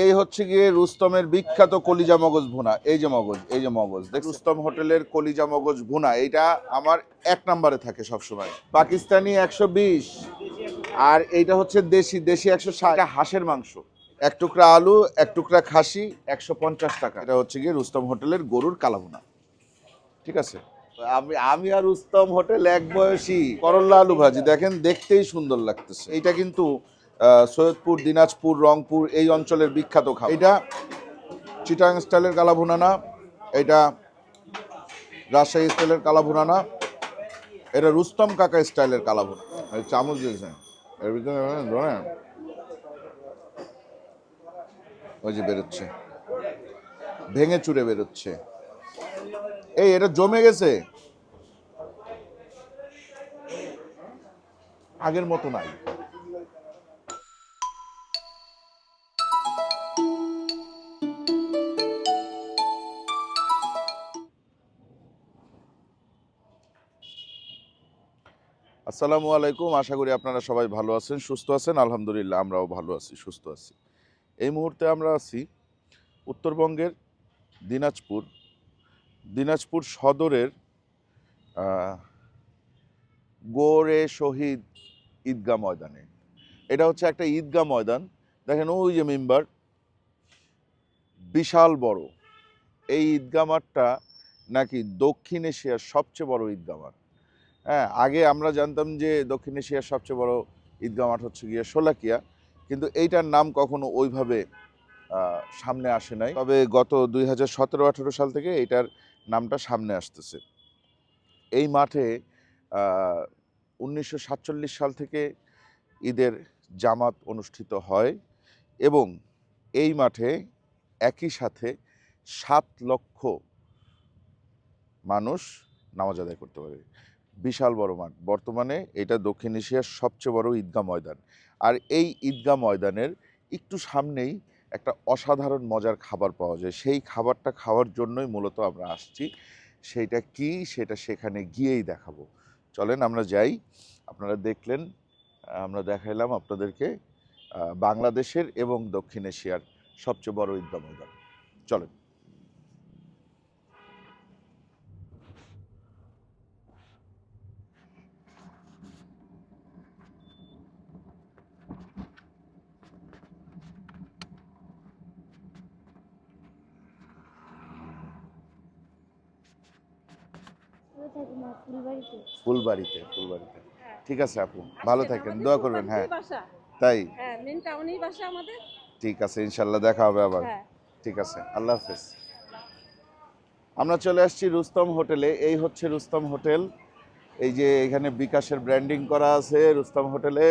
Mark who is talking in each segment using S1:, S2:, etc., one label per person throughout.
S1: এই হচ্ছে গিয়ে রুস্তমের বিখ্যাত কলিজা মগজ ভুনা। এই যে মগজ, এই যে মগজ। দেখ, রুস্তম হোটেলের কলিজা মগজ ভুনা এটা আমার এক নম্বরে থাকে সবসময়। পাকিস্তানি একশো বিশ, আর এইটা হচ্ছে দেশি দেশি একশো ষাট। হাঁসের মাংস। এক টুকরা আলু, এক টুকরা খাসি, একশো পঞ্চাশ টাকা। এটা হচ্ছে গিয়ে রুস্তম হোটেলের গরুর কালাভুনা। ঠিক আছে? আমি আমি আর রুস্তম হোটেল এক বয়সী। করল্লা আলু ভাজি। দেখেন, দেখতেই সুন্দর লাগতেছে। এটা কিন্তু সৈয়দপুর, দিনাজপুর, রংপুর, এই অঞ্চলের বিখ্যাত খাবার। এটা চিটাং স্টাইলের কালাভুনা না এটা রাজশাহী স্টাইলের কালাভুনা না এটা রুস্তম কাকা স্টাইলের কালাভুনা চামচ দিয়েছে। এর ভিতরে ধরেন। ওই যে বেরোচ্ছে। ভেঙে চুরে বেরোচ্ছে। এই, এটা জমে গেছে। আগের মতো নাই। আসসালামু আলাইকুম। আশা করি আপনারা সবাই ভালো আছেন, সুস্থ আছেন। আলহামদুলিল্লাহ, আমরাও ভালো আছি, সুস্থ আছি। এই মুহূর্তে আমরা আছি উত্তরবঙ্গের দিনাজপুর। দিনাজপুর সদরের গোরে শহীদ ঈদগাহ ময়দানে। এটা হচ্ছে একটা ঈদগাহ ময়দান। দেখেন ওই যে মেম্বার, বিশাল বড়। এই ঈদগাহ মাঠটা নাকি দক্ষিণ এশিয়ার সবচেয়ে বড় ঈদগাহ মাঠ। হ্যাঁ আগে আমরা জানতাম যে দক্ষিণ এশিয়ার সবচেয়ে বড় ঈদগাহ মাঠ হচ্ছে গিয়ে শোলাকিয়া। কিন্তু এইটার নাম কখনো ওইভাবে সামনে আসে নাই। তবে গত দুই হাজার সতেরো আঠেরো সাল থেকে এটার নামটা সামনে আসতেছে। এই মাঠে উনিশশো সাতচল্লিশ সাল থেকে ঈদের জামাত অনুষ্ঠিত হয় এবং এই মাঠে একই সাথে সাত লক্ষ মানুষ নামাজ আদায় করতে পারে। বিশাল বড় মাঠ। বর্তমানে এটা দক্ষিণ এশিয়ার সবচেয়ে বড় ঈদগাহ ময়দান। আর এই ঈদগাহ ময়দানের একটু সামনেই একটা অসাধারণ মজার খাবার পাওয়া যায়। সেই খাবারটা খাওয়ার জন্যই মূলত আমরা আসছি। সেইটা কি? সেটা সেখানে গিয়েই দেখাবো। চলেন আমরা যাই। আপনারা দেখলেন, আমরা দেখাইলাম আপনাদেরকে বাংলাদেশের এবং দক্ষিণ এশিয়ার সবচেয়ে বড় ঈদগাহ ময়দান। চলেন।
S2: ফুলবাড়িতে?
S1: ফুলবাড়িতে ফুলবাড়িতে।
S3: হ্যাঁ।
S1: ঠিক আছে আপু ভালো থাকেন দোয়া করবেন হ্যাঁ। তাই?
S3: হ্যাঁ
S1: ঠিক আছে ইনশাল্লাহ দেখা হবে আবার।
S3: হ্যাঁ।
S1: ঠিক আছে আল্লাহ হাফেজ। আমরা চলে আসছি রুস্তম হোটেলে এই হচ্ছে রুস্তম হোটেল। এই যে এখানে বিকাশের ব্র্যান্ডিং করা আছে রুস্তম হোটেলে।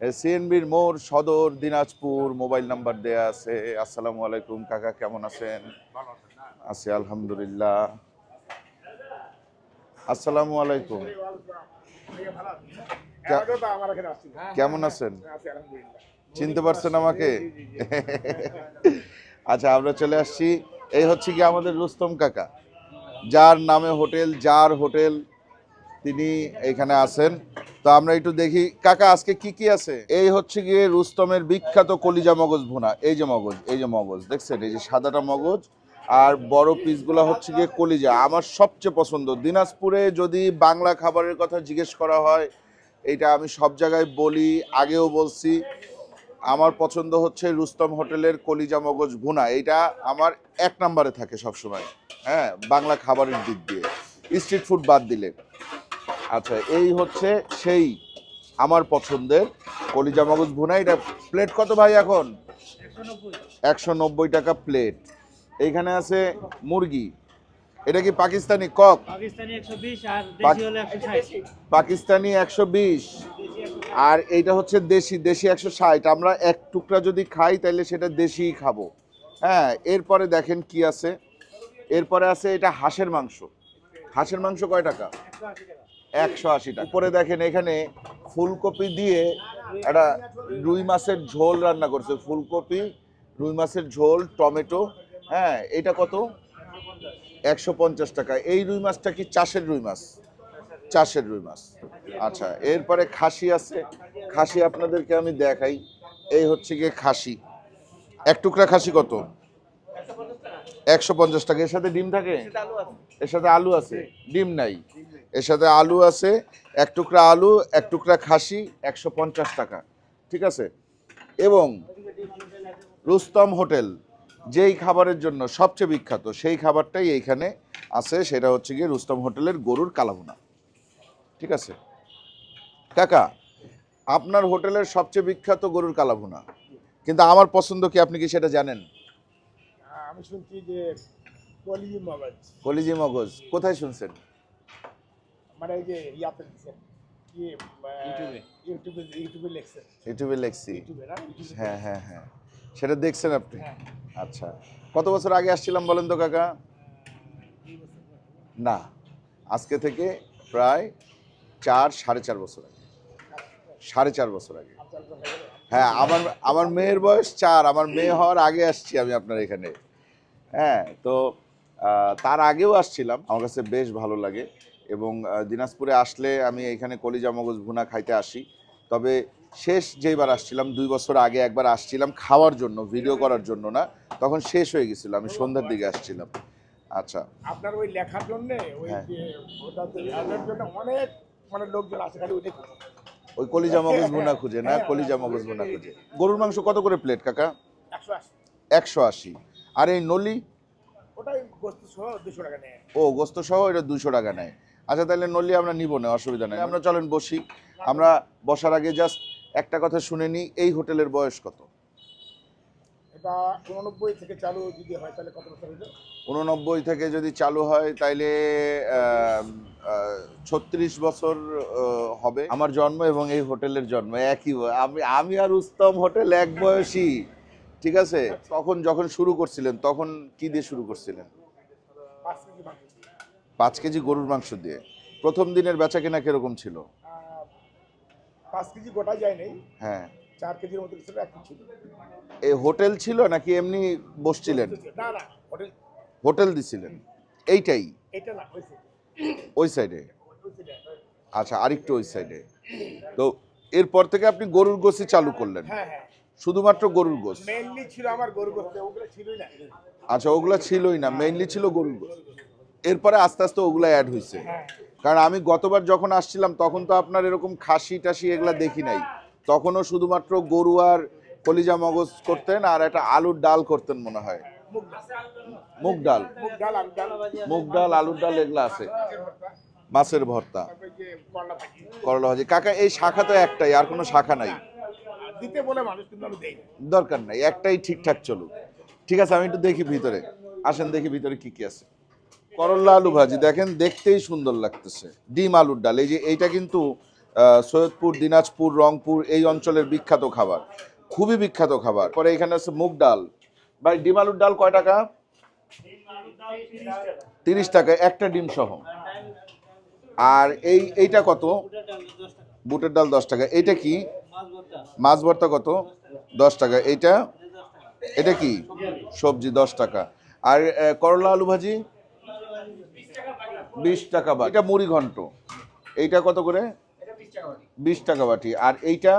S1: সিএনবির মোড় সদর দিনাজপুর মোবাইল নাম্বার দেয়া আছে। আসসালামু আলাইকুম কাকা কেমন আছেন? আছি আলহামদুলিল্লাহ। আসসালামু আলাইকুম। কেমন আছেন? চিনতে পারছেন আমাকে? আচ্ছা আমরা চলে আসছি। এই হচ্ছে কি আমাদের রুস্তম কাকা। যার নামে হোটেল যার হোটেল তিনি এখানে আছেন। তো আমরা একটু দেখি কাকা আজকে কি কি আছে? এই হচ্ছে গিয়ে রুস্তমের বিখ্যাত কলিজা মগজ ভুনা। এই যে মগজ এই যে মগজ দেখছেন? এই যে সাদাটা মগজ আর বড় পিসগুলো হচ্ছে গিয়ে কলিজা। আমার সবচেয়ে পছন্দ। দিনাজপুরে যদি বাংলা খাবারের কথা জিজ্ঞেস করা হয় এটা আমি সব জায়গায় বলি, আগেও বলছি, আমার পছন্দ হচ্ছে রুস্তম হোটেলের কলিজা মগজ ভুনা। এটা আমার এক নম্বরে থাকে সবসময়। হ্যাঁ বাংলা খাবারের দিক দিয়ে। স্ট্রিট ফুড বাদ দিলে। আচ্ছা এই হচ্ছে সেই আমার পছন্দের কলিজা মগজ ভুনা। এটা প্লেট কত ভাই এখন? একশো নব্বই টাকা প্লেট। এইখানে আছে মুরগি। এটা কি পাকিস্তানি কক?
S4: পাকিস্তানি একশো বিশ আর
S1: এইটা হচ্ছে দেশি দেশি একশো ষাট। আমরা এক টুকরা যদি খাই তাহলে সেটা দেশিই খাব। হ্যাঁ এরপরে দেখেন কি আছে। এরপরে আছে এটা হাঁসের মাংস। হাঁসের মাংস কয় টাকা? একশো আশি টাকা। উপরে দেখেন এখানে ফুলকপি দিয়ে একটা রুই মাছের ঝোল রান্না করছে। ফুলকপি রুই মাছের ঝোল টমেটো হ্যাঁ এটা কত? একশো পঞ্চাশ টাকা। এই রুই মাছটা কি চাষের রুই মাছ? চাষের রুই মাছ। আচ্ছা এরপরে খাসি আছে। খাসি আপনাদেরকে আমি দেখাই। এই হচ্ছে গিয়ে খাসি। এক টুকরা খাসি কত? একশো পঞ্চাশ টাকা। এর সাথে ডিম থাকে? এর সাথে আলু আছে? ডিম নাই। এর সাথে আলু আছে, এক টুকরা আলু, এক টুকরা খাসি, একশো পঞ্চাশ টাকা। ঠিক আছে? এবং রুস্তম হোটেল। যেই খাবারের জন্য সবচেয়ে বিখ্যাত সেই খাবারটাই এইখানে আছে সেটা হচ্ছে গিয়ে রুস্তম হোটেলের গরুর কালাভুনা। ঠিক আছে? কাকা আপনার হোটেলের সবচেয়ে বিখ্যাত গরুর কালাভুনা কিন্তু আমার পছন্দ কি আপনি কি সেটা জানেন?
S4: আমি শুনছি যে কলিজি মগজ।
S1: কলিজি মগজ কোথায় শুনছেন?
S4: মানে যে ইয়াতে দিচ্ছেন ইউটিউবে। ইউটিউবে ইউটিউবে লেখছেন।
S1: ইউটিউবে লেখছি।
S4: ইউটিউবে না? ইউটিউবে
S1: হ্যাঁ হ্যাঁ হ্যাঁ। সেটা দেখছেন আপনি?
S4: হ্যাঁ।
S1: আচ্ছা। কত বছর আগে আসছিলাম বলেন তো কাকা? না। আজকে থেকে প্রায় চার সাড়ে চার বছর আগে। সাড়ে চার বছর আগে। হ্যাঁ আমার আমার মেয়ের বয়স চার। আমার মেয়ে হওয়ার আগে আসছি আমি আপনার এখানে। হ্যাঁ তো তার আগেও আসছিলাম। আমার কাছে বেশ ভালো লাগে। এবং দিনাজপুরে আসলে আমি এখানে কলিজা মগজ ভুনা খাইতে আসি। তবে শেষ যেইবার আসছিলাম দুই বছর আগে একবার আসছিলাম খাওয়ার জন্য ভিডিও করার জন্য না তখন শেষ হয়ে গেছিল আমি সন্ধ্যার দিকে আসছিলাম। আচ্ছা।
S4: আপনার ওই লেখার জন্য ওই
S1: হ্যাঁ।
S4: জন্য অনেক মানে লোকজন আছে খালি
S1: ওই কলিজা মগজ ভুনা খুঁজে না কলিজা মগজ ভুনা খুঁজে। গরুর মাংস কত করে প্লেট কাকা?
S4: একশো আশি।
S1: আর এই নলি?
S4: ওটাই গোস্ত সহ দুশো টাকা নেয়।
S1: ও গোস্ত সহ এটা দুশো টাকা নেয়। আচ্ছা তাহলে নলি আমরা নিব না অসুবিধা নেই। আমরা চলেন বসি। আমরা বসার আগে জাস্ট একটা কথা শুনে নিই এই হোটেলের বয়স কত?
S4: এটা উননব্বই থেকে চালু যদি হয় তাহলে কত বছর হইল?
S1: উননব্বই থেকে যদি চালু হয় তাইলে ছত্রিশ বছর হবে। আমার জন্ম এবং এই হোটেলের জন্ম একই আমি আমি আর উত্তম হোটেল এক বয়সী ঠিক আছে? তখন যখন শুরু করছিলেন তখন কি দিয়ে শুরু করছিলেন?
S4: পাঁচ কেজি
S1: গরুর মাংস দিয়ে। প্রথম দিনের বেচা কেনা কীরকম ছিল?
S4: পাঁচ কেজি গোটা যায় নাই।
S1: হ্যাঁ।
S4: চার কেজির মতো ছিল এক ছিল।
S1: এই হোটেল ছিল নাকি এমনি বসছিলেন?
S4: না না হোটেল।
S1: হোটেল দিছিলেন? এইটাই?
S4: এটা না
S1: ওই সাইডে আচ্ছা আরেকটু ওই সাইডে তো এরপর থেকে আপনি গরুর গোসি চালু করলেন?
S4: হ্যাঁ হ্যাঁ।
S1: শুধুমাত্র গরুর গোস?
S4: মেইনলি ছিল আমার গরু গোস্ত ওগুলো ছিলই না।
S1: আচ্ছা ওগুলা ছিলই না মেইনলি ছিল গরুর গোস। এরপরে আস্তে আস্তে ওগুলো অ্যাড হয়েছে
S4: হ্যাঁ।
S1: কারণ আমি গতবার যখন আসছিলাম তখন তো আপনার এরকম খাসি টাসি এগুলা দেখি নাই। তখনও শুধুমাত্র গরু আর কলিজা মগজ করতেন আর একটা আলুর ডাল করতেন মনে হয়।
S4: মুগ ডাল।
S1: মুগ ডাল। আলুর ডাল। এগুলো আছে। মাছের ভর্তা।
S4: করলা ভাজি।
S1: কাকা এই শাখা তো একটাই আর কোনো শাখা নাই। দরকার নাই একটাই ঠিকঠাক চলুক। ঠিক আছে আমি একটু দেখি ভিতরে। আসেন দেখি ভিতরে কি কি আছে। করল্লা আলু ভাজি, দেখেন দেখতেই সুন্দর লাগতেছে। ডিম আলুর ডাল, এই যে এইটা কিন্তু সৈয়দপুর, দিনাজপুর, রংপুর, এই অঞ্চলের বিখ্যাত খাবার। খুবই বিখ্যাত খাবার। পরে এখানে আছে মুগ ডাল। ভাই, ডিম আলুর ডাল কয় টাকা? তিরিশ টাকা, একটা ডিম সহ। আর এই, এইটা কত? বুটের ডাল দশ টাকা। এইটা কি? মাছ ভর্তা কত? দশ টাকা। এইটা? এটা কি? সবজি দশ টাকা। আর করলা আলু ভাজি? বিশ টাকা বাটি। এটা মুড়ি ঘন্ট। এইটা কত করে? বিশ টাকা বাটি। আর এইটা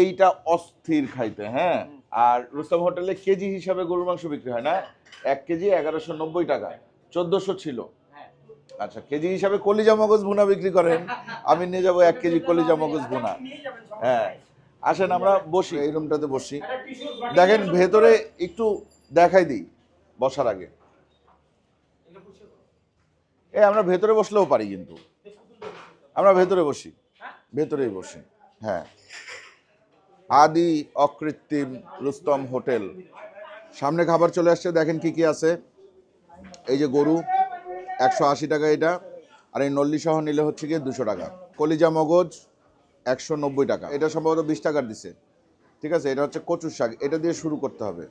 S1: এইটা অস্থির খাইতে হ্যাঁ? আর রুস্তম হোটেলে কেজি হিসাবে গরুর মাংস বিক্রি হয় না? এক কেজি এগারোশো নব্বই টাকা। চোদ্দোশো ছিল। আচ্ছা কেজি হিসাবে কলিজা মগজ ভুনা বিক্রি করেন। আমি নিয়ে যাব এক কেজি কলিজা মগজ ভুনা। হ্যাঁ। আসেন, আমরা বসি। এই রুমটাতে বসি। দেখেন, ভেতরে একটু দেখাই দিই বসার আগে। এ, আমরা ভেতরে বসলেও পারি কিন্তু। আমরা ভেতরে বসি। ভেতরেই বসি। হ্যাঁ। আদি অকৃত্রিম রুস্তম হোটেল। সামনে খাবার চলে আসছে, দেখেন কি কি আছে। এই যে গরু, একশো আশি টাকা এটা। আর এই নল্লি সহ নিলে হচ্ছে গিয়ে দুশো টাকা। কলিজা মগজ, একশো নব্বই টাকা। এটা সম্ভবত বিশ টাকার দিছে। ঠিক আছে? এটা হচ্ছে কচুর শাক। এটা দিয়ে শুরু করতে হবে।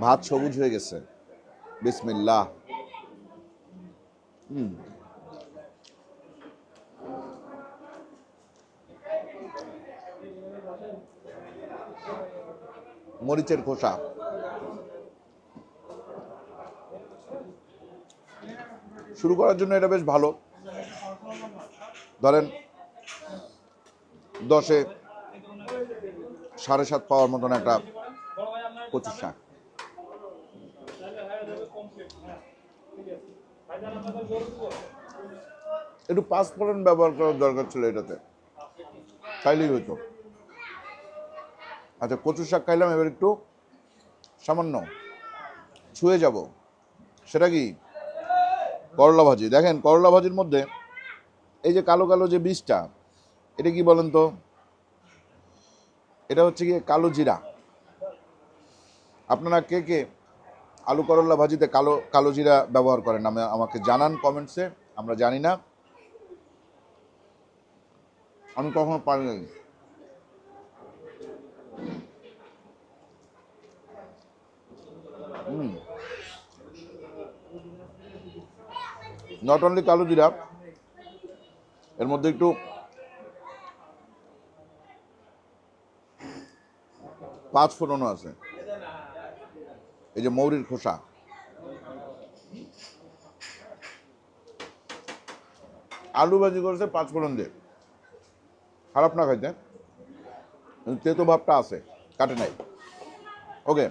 S1: ভাত সবুজ হয়ে গেছে। বিসমিল্লাহ। হুম। মরিচের খোসা। শুরু করার জন্য এটা বেশ ভালো। ধরেন, দশে সাড়ে সাত পাওয়ার মতন একটা কচুর শাক একটু পাঁচফোড়ন ব্যবহার করার দরকার ছিল এটাতে। খাইলেই হতো আচ্ছা কচু শাক খাইলাম, এবার একটু সামান্য। ছুঁয়ে যাব। সেটা কি? করলা ভাজি। দেখেন, করলা ভাজির মধ্যে এই যে কালো কালো যে বীজটা, এটা কি বলেন তো? এটা হচ্ছে গিয়ে কালো জিরা। আপনারা কে কে আলু করলা ভাজিতে কালো কালো জিরা ব্যবহার করেন? আমি, আমাকে জানান কমেন্টসে আমরা জানি না। আমি কখনো পারিনি। নট অনলি কালো জিরা, এর মধ্যে একটু পাঁচ ফোড়নও আছে। এই যে মৌরির খোসা। আলু ভাজি করেছে পাঁচ ফোড়ন দিয়ে। খারাপ না খাইতে। তেতো ভাবটা আছে, কাটে নাই। ওকে,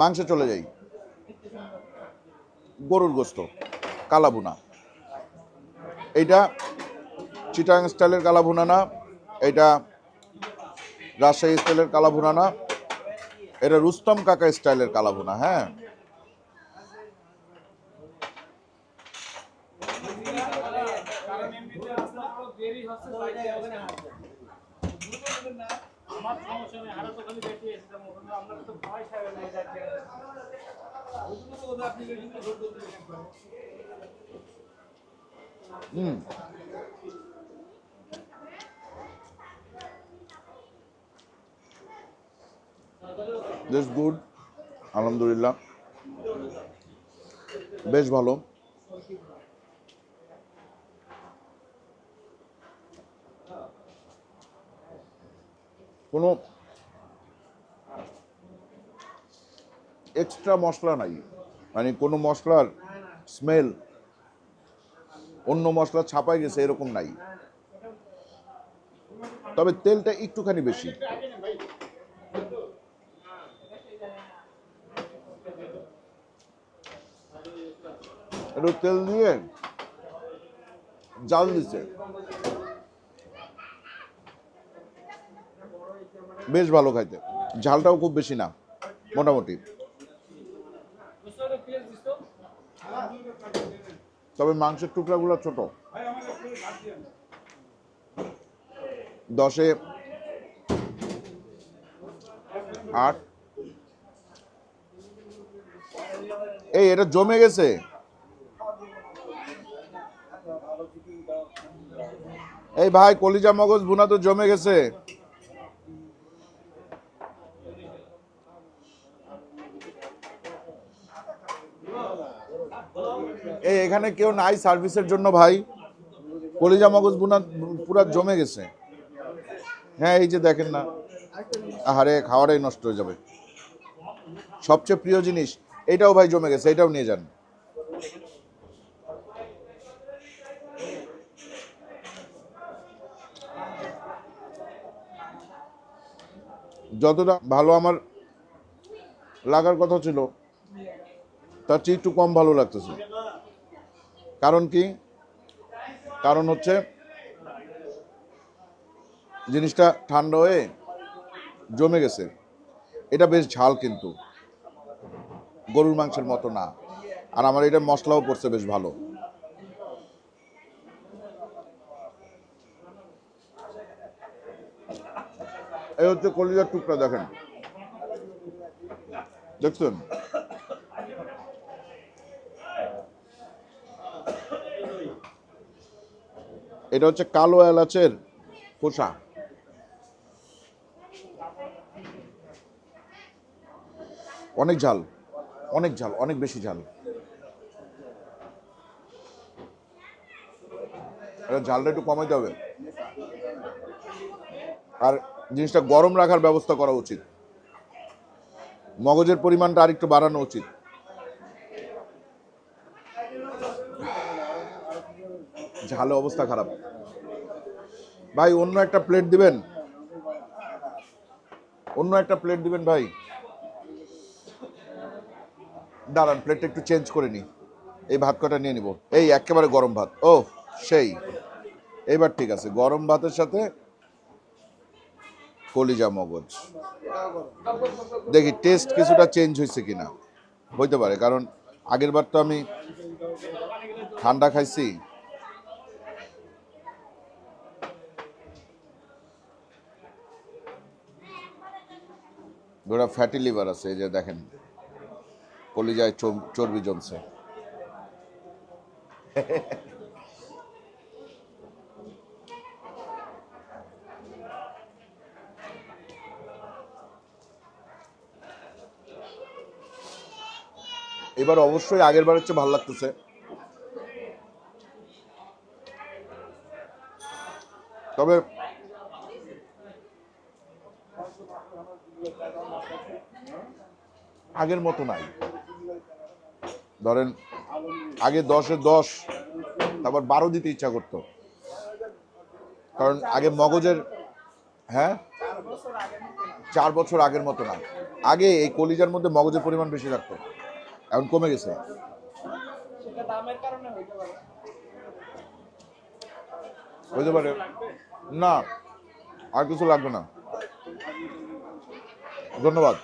S1: মাংসে চলে যাই। গরুর গোস্ত, কালাভুনা। এইটা চিটাং স্টাইলের কালাভুনা না, এইটা রাজশাহী স্টাইলের কালাভুনা না। এটা রুস্তম কাকা স্টাইলের কালাভুনা হ্যাঁ।
S4: সমস্যা
S1: বেশ গুড আলহামদুলিল্লাহ বেশ ভালো কোনো এক্সট্রা মশলা নাই। মানে কোনো মশলার স্মেল অন্য মশলা ছাপাই গেছে এরকম নাই। তবে তেলটা একটুখানি বেশি। একটু তেল দিয়ে জাল দিছে বেশ ভালো খাইতে। ঝালটাও খুব বেশি না, মোটামুটি। তবে মাংসের টুকরাগুলো ছোট। দশে আট। এই, এটা জমে গেছে। এই ভাই, কলিজা মগজ ভুনা তো জমে গেছে। এই, এখানে কেউ নাই সার্ভিসের জন্য ভাই। কলিজা মগজ বুনা পুরা জমে গেছে। হ্যাঁ এই যে দেখেন না। আহারে, খাওয়াটাই নষ্ট হয়ে যাবে। সবচেয়ে প্রিয় জিনিস, এটাও ভাই জমে গেছে, এটাও নিয়ে যান। যতটা ভালো আমার লাগার কথা ছিল, তার চেয়ে একটু কম ভালো লাগতেছে। কারণ কি? কারণ হচ্ছে জিনিসটা ঠান্ডা হয়ে জমে গেছে। এটা বেশ ঝাল কিন্তু। গরুর মাংসের মতো না। আর আমার এটা মশলাও পড়ছে বেশ ভালো। এই হচ্ছে কলিজার টুকরা দেখেন। দেখছেন? এটা হচ্ছে কালো এলাচের খোসা। অনেক ঝাল অনেক ঝাল, অনেক বেশি ঝাল। ঝালটা একটু কমাইতে হবে। আর জিনিসটা গরম রাখার ব্যবস্থা করা উচিত। মগজের পরিমাণটা আরেকটু বাড়ানো উচিত। ঝালে অবস্থা খারাপ। ভাই, অন্য একটা প্লেট দিবেন? অন্য একটা প্লেট দিবেন ভাই? দাঁড়ান প্লেটটা একটু চেঞ্জ করে নিই এই ভাত কটা নিয়ে নিব। এই, একেবারে গরম ভাত। ও সেই। এবার ঠিক আছে, গরম ভাতের সাথে কলিজা মগজ। দেখি টেস্ট কিছুটা চেঞ্জ হয়েছে কিনা। হইতে পারে, কারণ আগের বার তো আমি ঠান্ডা খাইছি। ওরা ফ্যাটি লিভার আছে, এই যে দেখেন কলিজায় চর্বি জমছে। এবার অবশ্যই আগের বারের চেয়ে ভালো লাগতেছে। তবে আগের মতো নাই। ধরেন আগে দশে দশ, তারপর বারো দিতে ইচ্ছা করতো। কারণ আগে মগজের হ্যাঁ? চার বছর আগের মতো না আগে এই কলিজার মধ্যে মগজের পরিমাণ বেশি থাকতো। এখন কমে গেছে। হইতে পারে। না আর কিছু লাগবে না। ধন্যবাদ।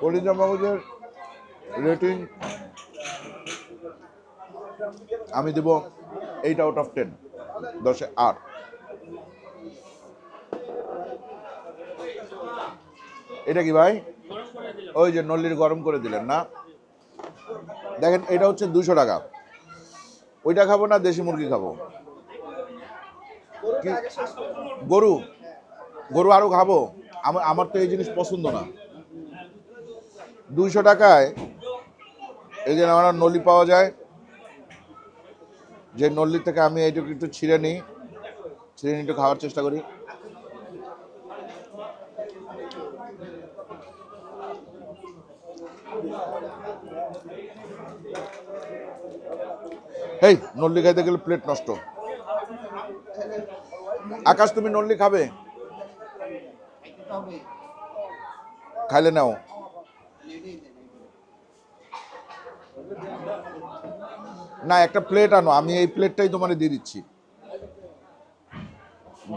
S1: কলিজা মগজের রেটিং আমি দেব এইট আউট অফ টেন দশে আট। এটা কি ভাই? ওই যে নল্লির গরম করে দিলেন না? দেখেন, এটা হচ্ছে দুশো টাকা। ওইটা খাব না, দেশি মুরগি খাব? গরু? গরু আরও খাব? আমার আমার তো এই জিনিস পছন্দ না। দুইশো টাকায় এই যে আমার নলি পাওয়া যায়। যে নল্লি থেকে আমি এইটুকু একটু ছিঁড়ে নিই। ছিঁড়ে নিয়ে একটু খাওয়ার চেষ্টা করি। এই, নল্লি খাইতে গেলে প্লেট নষ্ট। আকাশ, তুমি নল্লি খাবে? খাইলে নাও। না, একটা প্লেট আনো, আমি এই প্লেটটাই তোমার দিয়ে দিচ্ছি।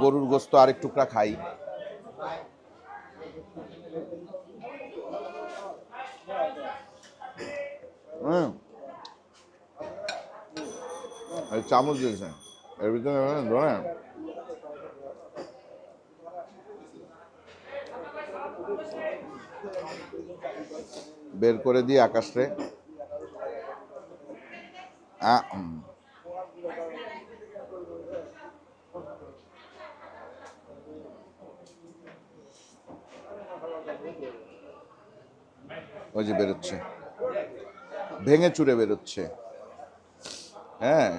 S1: গরুর গোস্ত আরেক টুকরা খাই হুম এই চামচ দিয়েছে এর ভিতরে ধরেন বের করে দিয়ে আকাশে। ওই যে বেরোচ্ছে। ভেঙে চুরে বেরোচ্ছে। হ্যাঁ।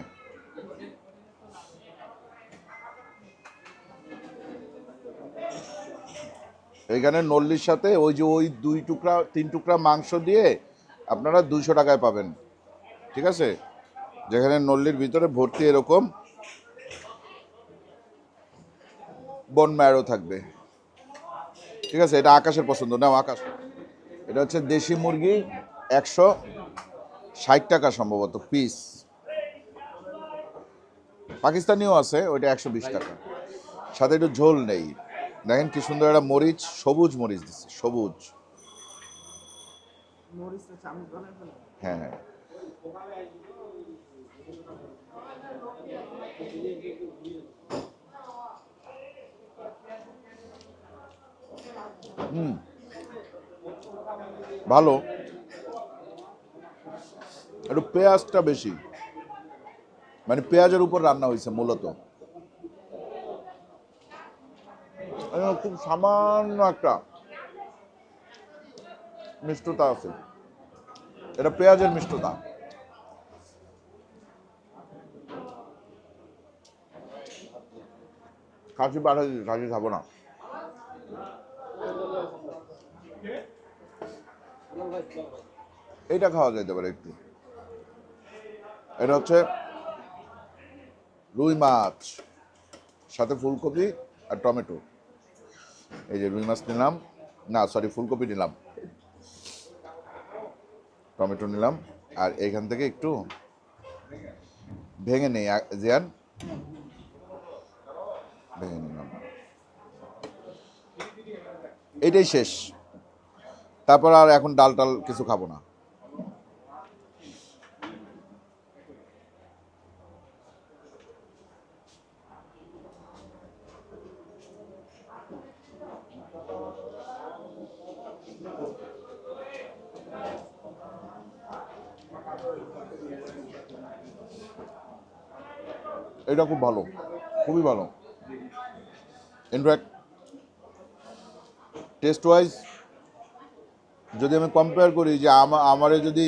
S1: এইখানে নল্লির সাথে ওই যে ওই দুই টুকরা, তিন টুকরা মাংস দিয়ে আপনারা দুইশো টাকায় পাবেন। ঠিক আছে? যেখানে নল্লির ভিতরে ভর্তি এরকম বন ম্যারো থাকবে। ঠিক আছে? এটা আকাশের পছন্দ। নাও, আকাশ। এটা হচ্ছে দেশি মুরগি, একশো ষাট টাকা সম্ভবত পিস পাকিস্তানিও আছে, ওইটা একশো বিশ টাকা। সাথে একটু ঝোল নেই। দেখেন কি সুন্দর একটা মরিচ সবুজ মরিচ দিচ্ছে সবুজ। হ্যাঁ হ্যাঁ। হুম। ভালো। একটু পেঁয়াজটা বেশি। মানে পেঁয়াজের উপর রান্না হয়েছে মূলত এখানে খুব সামান্য একটা মিষ্টতা আছে। এটা পেঁয়াজের মিষ্টতা। খাসি পাঠা দিচ্ছি খাসি খাব না। এইটা খাওয়া যাইতে পারে একটু। এটা হচ্ছে রুই মাছ, সাথে ফুলকপি আর টমেটো। এই যে রুই মাছ নিলাম। না সরি ফুলকপি নিলাম। টমেটো নিলাম। আর এখান থেকে একটু ভেঙে নেই। জিয়ান? ভেঙে নিলাম। এটাই শেষ। তারপর আর এখন ডাল টাল কিছু খাব না। এটা খুব ভালো, খুবই ভালো। ইনফ্যাক্ট টেস্ট ওয়াইজ যদি আমি কম্পেয়ার করি যে আমা, আমারে যদি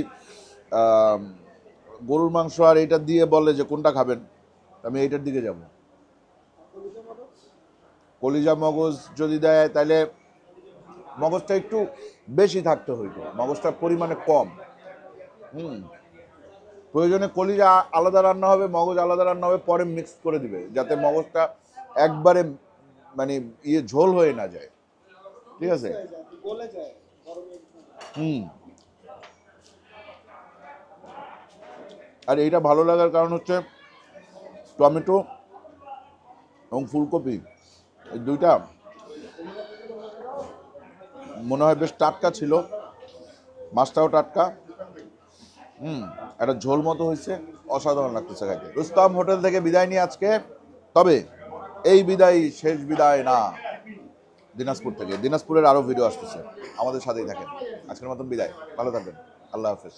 S1: গরুর মাংস আর এটা দিয়ে বলে যে কোনটা খাবেন, আমি এইটার দিকে যাব। কলিজা মগজ যদি দেয় তাহলে মগজটা একটু বেশি থাকতে হইতো, মগজটার পরিমাণে কম। হুম। প্রয়োজনে কলিজা আলাদা রান্না হবে, মগজ আলাদা রান্না হবে, পরে মিক্স করে দিবে, যাতে মগজটা একবারে মানে ইয়ে ঝোল হয়ে না যায়। ঠিক আছে? হুম। আর এইটা ভালো লাগার কারণ হচ্ছে টমেটো এবং ফুলকপি, এই দুইটা মনে হয় বেশ টাটকা ছিল, মাছটাও টাটকা। হুম, একটা ঝোল মতো হয়েছে, অসাধারণ লাগতেছে খাইতে। রুস্তাম হোটেল থেকে বিদায় নিয়ে আজকে, তবে এই বিদায় শেষ বিদায় না, দিনাজপুর থেকে। দিনাজপুরের আরও ভিডিও আসতেছে, আমাদের সাথেই থাকেন। আজকের মতন বিদায়, ভালো থাকবেন, আল্লাহ হাফেজ।